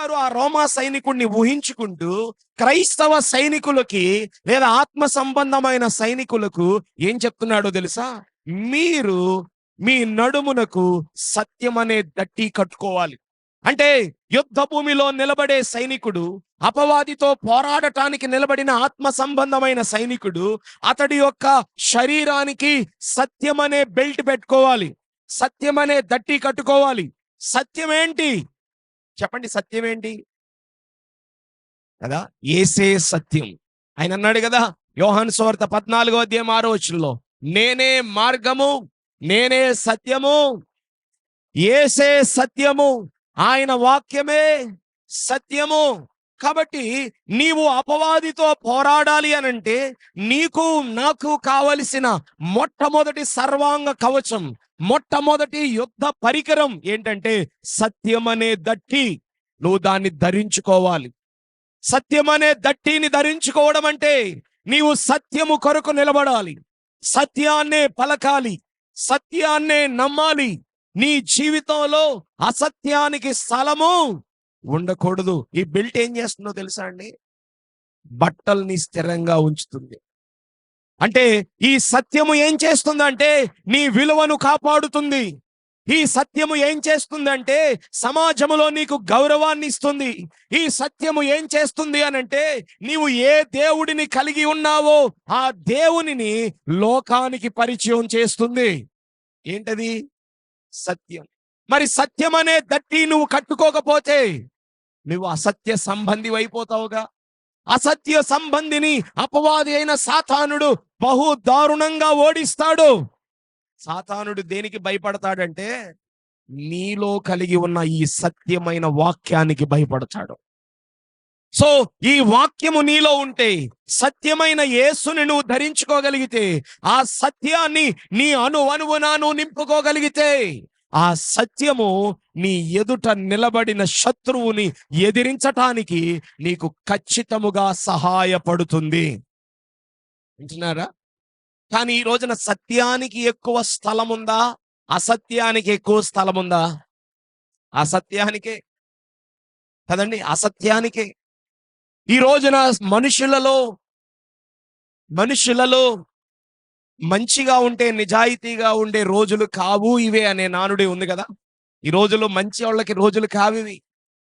గారు ఆ రోమా సైనికుడిని ఊహించుకుంటూ క్రైస్తవ సైనికులకి లేదా ఆత్మ సంబంధమైన సైనికులకు ఏం చెప్తున్నాడో తెలుసా? మీరు మీ నడుమునకు సత్యం అనే దట్టి కట్టుకోవాలి. అంటే యుద్ధ భూమిలో నిలబడే సైనికుడు అపవాదితో పోరాడటానికి నిలబడిన ఆత్మ సంబంధమైన సైనికుడు అతడి యొక్క శరీరానికి సత్యం అనే బెల్ట్ పెట్టుకోవాలి. సత్యం అనే దట్టి కట్టుకోవాలి. సత్యమేంటి చెప్పండి సత్యం ఏంటి కదా? ఏసే సత్యం. ఆయన అన్నాడు కదా యోహన్ సువార్త పద్నాలుగో అధ్యాయం ఆరో వచనంలో నేనే మార్గము నేనే సత్యము ఏసే సత్యము ఆయన వాక్యమే సత్యము. కాబట్టి నీవు అపవాదితో పోరాడాలి అనంటే నీకు నాకు కావలసిన మొట్టమొదటి సర్వాంగ కవచం మొట్టమొదటి యుద్ధ పరికరం ఏంటంటే సత్యం అనే దట్టి నువ్వు దాన్ని ధరించుకోవాలి. సత్యం అనే దట్టిని ధరించుకోవడం అంటే నీవు సత్యము కొరకు నిలబడాలి. సత్యాన్నే పలకాలి. సత్యాన్నే నమ్మాలి. నీ జీవితంలో అసత్యానికి స్థలము ఉండకూడదు. ఈ బెల్ట్ ఏం చేస్తుందో తెలుసా అండి? బట్టల్ని స్థిరంగా ఉంచుతుంది. అంటే ఈ సత్యము ఏం చేస్తుందంటే నీ విలువను కాపాడుతుంది. ఈ సత్యము ఏం చేస్తుందంటే సమాజంలో నీకు గౌరవాన్ని ఇస్తుంది. ఈ సత్యము ఏం చేస్తుంది అనంటే నీవు ఏ దేవుడిని కలిగి ఉన్నావో ఆ దేవునిని లోకానికి పరిచయం చేస్తుంది. ఏంటది? సత్యం. మరి సత్యమనే దట్టి నువ్వు కట్టుకోకపోతే నువ్వు అసత్య సంబంధి అయిపోతావుగా. అసత్య సంబంధిని అపవాది అయిన సాతానుడు బహు దారుణంగా ఓడిస్తాడు. సాతానుడు దేనికి భయపడతాడంటే నీలో కలిగి ఉన్న ఈ సత్యమైన వాక్యానికి భయపడతాడు. సో ఈ వాక్యము నీలో ఉంటే సత్యమైన యేసుని నువ్వు ధరించుకోగలిగితే ఆ సత్యాన్ని నీ అను అనువునాను నింపుకోగలిగితే ఆ సత్యము నీ ఎదుట నిలబడిన శత్రువుని ఎదిరించటానికి నీకు ఖచ్చితముగా సహాయపడుతుంది. వింటున్నారా? కానీ ఈ రోజున సత్యానికి ఎక్కువ స్థలం ఉందా అసత్యానికి ఎక్కువ స్థలం ఉందా అసత్యానికే. కదండి? అసత్యానికే. ఈ రోజున మనుషులలో మనుషులలో మంచిగా ఉంటే నిజాయితీగా ఉండే రోజులు కావు ఇవే అనే నానుడి ఉంది కదా. ఈ రోజులు మంచి వాళ్ళకి రోజులు కావివి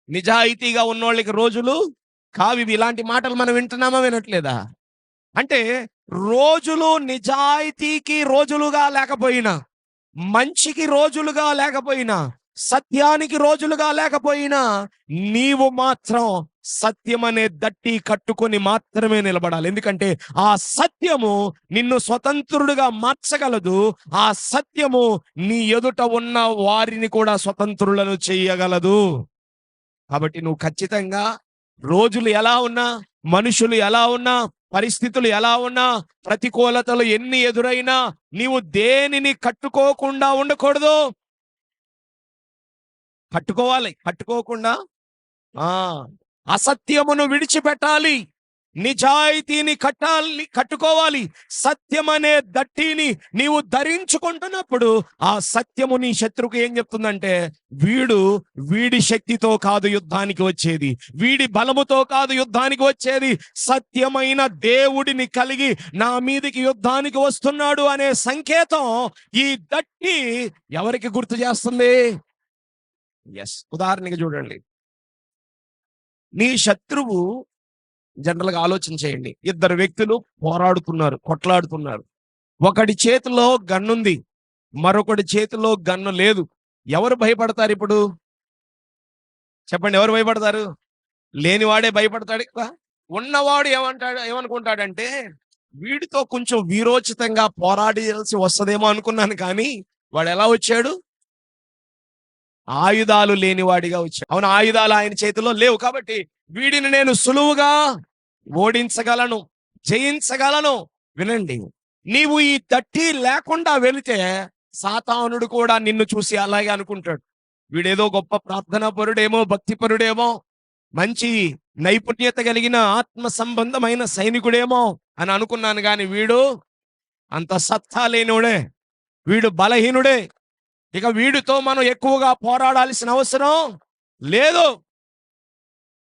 నిజాయితీగా ఉన్నోళ్ళకి రోజులు కావివి ఇలాంటి మాటలు మనం వింటున్నామా వినట్లేదా? అంటే రోజులు నిజాయితీకి రోజులుగా లేకపోయినా మంచికి రోజులుగా లేకపోయినా సత్యానికి రోజులుగా లేకపోయినా నీవు మాత్రం సత్యం అనే దట్టి కట్టుకొని మాత్రమే నిలబడాలి. ఎందుకంటే ఆ సత్యము నిన్ను స్వతంత్రుడుగా మార్చగలదు. ఆ సత్యము నీ ఎదుట ఉన్న వారిని కూడా స్వతంత్రులను చేయగలదు. కాబట్టి నువ్వు ఖచ్చితంగా రోజులు ఎలా ఉన్నా మనుషులు ఎలా ఉన్నా పరిస్థితులు ఎలా ఉన్నా ప్రతికూలతలు ఎన్ని ఎదురైనా నీవు దేనిని కట్టుకోకుండా ఉండకూడదు. కట్టుకోవాలి. కట్టుకోకుండా ఆ అసత్యమును విడిచిపెట్టాలి. నిజాయితీని కట్టాలి కట్టుకోవాలి. సత్యం అనే దట్టిని నీవు ధరించుకుంటున్నప్పుడు ఆ సత్యము నీ శత్రుకు ఏం చెప్తుందంటే వీడు వీడి శక్తితో కాదు యుద్ధానికి వచ్చేది. వీడి బలముతో కాదు యుద్ధానికి వచ్చేది. సత్యమైన దేవుడిని కలిగి నా మీదికి యుద్ధానికి వస్తున్నాడు అనే సంకేతం ఈ దట్టి ఎవరికి గుర్తు చేస్తుంది? ఎస్ ఉదాహరణకి చూడండి. నీ శత్రువు జనరల్గా ఆలోచన చేయండి. ఇద్దరు వ్యక్తులు పోరాడుతున్నారు కొట్లాడుతున్నారు. ఒకడి చేతిలో గన్నుంది మరొకటి చేతిలో గన్ను లేదు. ఎవరు భయపడతారు ఇప్పుడు? చెప్పండి ఎవరు భయపడతారు? లేనివాడే భయపడతాడు కదా. ఉన్నవాడు ఏమంటాడు ఏమనుకుంటాడంటే వీడితో కొంచెం వీరోచితంగా పోరాడాల్సి వస్తుందేమో అనుకున్నాను కానీ వాడు ఎలా వచ్చాడు? ఆయుధాలు లేనివాడిగా వచ్చాడు. అవును ఆయుధాలు ఆయన చేతిలో లేవు కాబట్టి వీడిని నేను సులువుగా ఓడించగలను జయించగలను. వినండి నీవు ఈ దట్టి లేకుండా వెళితే సాతానుడు కూడా నిన్ను చూసి అలాగే అనుకుంటాడు. వీడేదో గొప్ప ప్రార్థనా పరుడేమో భక్తి పరుడేమో మంచి నైపుణ్యత కలిగిన ఆత్మ సంబంధమైన సైనికుడేమో అని అనుకున్నాను కానీ వీడు అంత సత్తా లేనివాడే. వీడు బలహీనుడే. ఇక వీడితో మనం ఎక్కువగా పోరాడాల్సిన అవసరం లేదు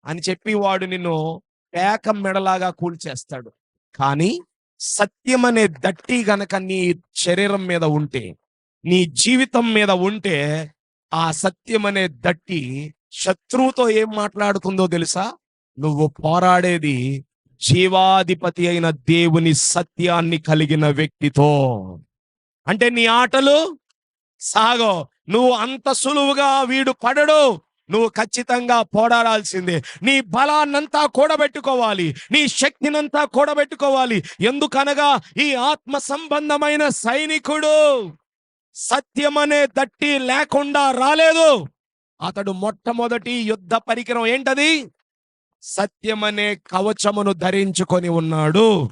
అని చెప్పి వాడు నిన్ను పేక మెడలాగా కూల్చేస్తాడు. కానీ సత్యం అనే దట్టి గనక నీ శరీరం మీద ఉంటే నీ జీవితం మీద ఉంటే ఆ సత్యం అనే దట్టి శత్రువుతో ఏం మాట్లాడుతుందో తెలుసా? నువ్వు పోరాడేది జీవాధిపతి అయిన దేవుని సత్యాన్ని కలిగిన వ్యక్తితో. అంటే నీ ఆటలు సాగో నువ్వు అంత సులువుగా వీడు పడడు. నువ్వు ఖచ్చితంగా పోరాడాల్సిందే. నీ బలాన్నంతా కూడబెట్టుకోవాలి. నీ శక్తినంతా కూడబెట్టుకోవాలి. ఎందుకనగా ఈ ఆత్మ సంబంధమైన సైనికుడు సత్యమనే దట్టి లేకుండా రాలేదు. అతడు మొట్టమొదటి యుద్ధ పరికరం ఏంటది? సత్యమనే కవచమును ధరించుకొని ఉన్నాడు.